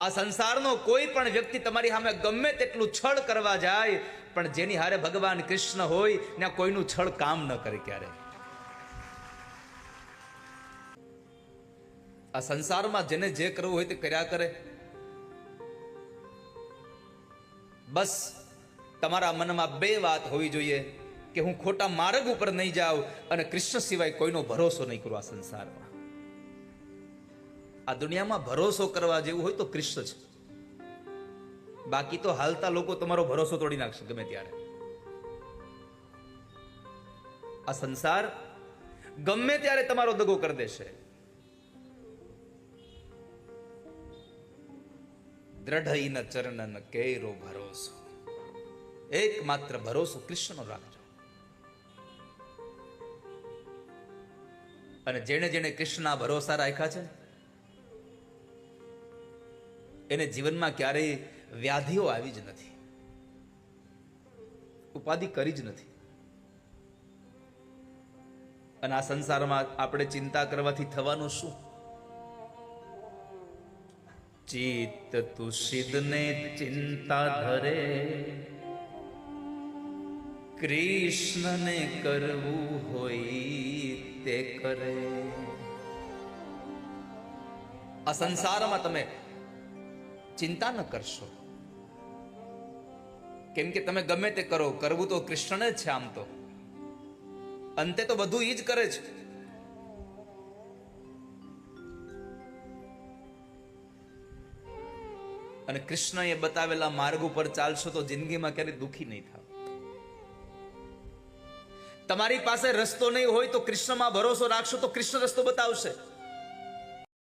આ સંસારનો કોઈ પણ વ્યક્તિ તમારી સામે ગમે તેટલું છળ કરવા જાય, પણ જેની હારે ભગવાન કૃષ્ણ હોય, ત્યાં કોઈનું છળ કામ ન કરે ક્યારે. આ સંસારમાં જેને જે કરવું હોય તે કર્યા કરે. બસ, તમારા મનમાં બે વાત હોવી જોઈએ, કે હું ખોટા માર્ગ ઉપર નહીં જાઉં અને કૃષ્ણ સિવાય કોઈનો ભરોસો નહીં કરું આ સંસારમાં. આ દુનિયામાં ભરોસો કરવા જેવું હોય તો કૃષ્ણ છે. બાકી તો હાલતા લોકો તમારો ભરોસો તોડી નાખશે ગમે ત્યારે. આ સંસાર ગમે ત્યારે તમારો દગો કરી દેશે. દ્રઢઈન ચરણન કેરો ભરોસો. એકમાત્ર ભરોસો કૃષ્ણનો રાખજો. અને જેણે જેણે કૃષ્ણના ભરોસા રાખ્યા છે એને જીવનમાં ક્યારેય વ્યાધિઓ આવી જ નથી. ઉપાધિ કરી જ નથી. અને આ સંસારમાં આપણે ચિંતા કરવાથી થવાનું શું? ચિત્ત તુષિદને ચિંતા ધરે. કૃષ્ણને કરવું હોય તે કરે. આ સંસારમાં તમે ચિંતા ન કરશો. કેમ કે તમે ગમે તે કરો, કરવું તો કૃષ્ણ જ છે આમ તો. અંતે તો બધું ઈ જ કરે છે. અને કૃષ્ણએ બતાવેલા માર્ગ ઉપર ચાલશો તો જિંદગીમાં ક્યારેય દુખી નહીં થાવ. તમારી પાસે રસ્તો નહીં હોય તો કૃષ્ણમાં ભરોસો રાખશો તો કૃષ્ણ રસ્તો બતાવશે.